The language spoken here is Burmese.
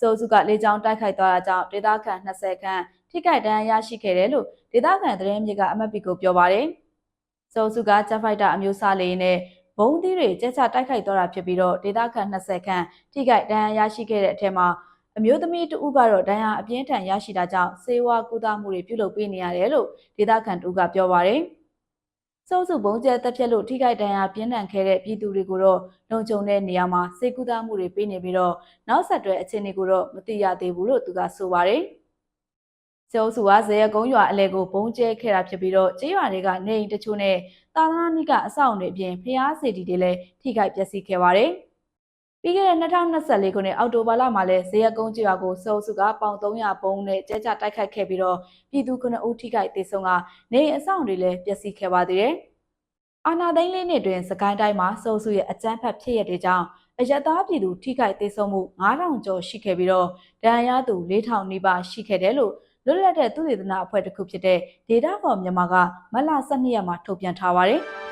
စိုးစုကလေကြောင်းတိုက်ခိုက်သွားတာကြောင့်ဒေသခံ20ခန့်ထိခိုက်ဒဏ်ရာရရှိခဲ့တယ်လို့ဒေသခံသတင်းမြေကအမတ်ပီကိုပြောပါတယ်။စိုးစုကဂျက်ဖိုက်တာအမျိုးအစားလေးနဲ့ဘုံသီးတွေကျက်ချတိုက်ခိုက်သွားတာဖြစ်ပြီးတော့ဒေသခံ20ခန့်ထိခိုက်ဒဏ်ရာရရှိခဲ့တဲ့အထက်မှာအမျိုးသမီးတဦးကတော့ဒဏ်ရာအပြင်းထန်ရရှိတာကြောင့်စေဝါကူတာမှုတွေပြုလုပ်ပေးနေရတယ်လို့ဒေသခံတဦးကပြောပါတယ်။ စုပ်စုဘုံကျဲတက်ဖြတ်လို့ထိခိုက်ဒဏ်ရာပြင်းထန်ခဲ့တဲ့ပြည်သူတွေကိုတော့လုံခြုံတဲ့နေရာမှာစေကူတာမှုတွေပေးနေပြီးတော့နောက်ဆက်တွဲအခြေအနေကိုတော့မသိရသေးဘူးလို့သူကဆိုပါတယ်။ကျောစုကဇေယကုန်းရွာအလဲကိုဘုံကျဲခဲ့တာဖြစ်ပြီးတော့ကျေးရွာတွေကနေအိမ်တချို့နဲ့တာသနာနိကအဆောက်အုံတွေအပြင်ဖျားစီတီတွေလည်းထိခိုက်ပျက်စီးခဲ့ပါတယ်။ ပြီးခဲ့တဲ့2024ခုနှစ်အောက်တိုဘာလမှာလဲဇေယကုန်းကျေးရွာကိုစုပ်စုကပေါင်300ဘုံနဲ့ကျဲကျတိုက်ခိုက်ခဲ့ပြီးတော့ပြည်သူ9ဦးထိခိုက်ဒေဆုံးကနေအိမ်အဆောက်အုံတွေလည်းပျက်စီးခဲ့ပါသေးတယ်။အာနာသိန်းလေးနှစ်တွင်စကိုင်းတိုင်းမှာစိုးစုရဲ့အကြမ်းဖက်ဖြစ်ရတဲ့ကြောင့်အယက်သားပြည်သူထိခိုက်သေးဆုံးမှု9000ကျော်ရှိခဲ့ပြီးတော့ဒဏ်ရာရသူ4000နီးပါးရှိခဲ့တယ်လို့လွတ်လပ်တဲ့သူတေသနာအဖွဲ့တစ်ခုဖြစ်တဲ့ Data for Myanmar ကမတ်လ12ရက်မှာထုတ်ပြန်ထားပါတယ်။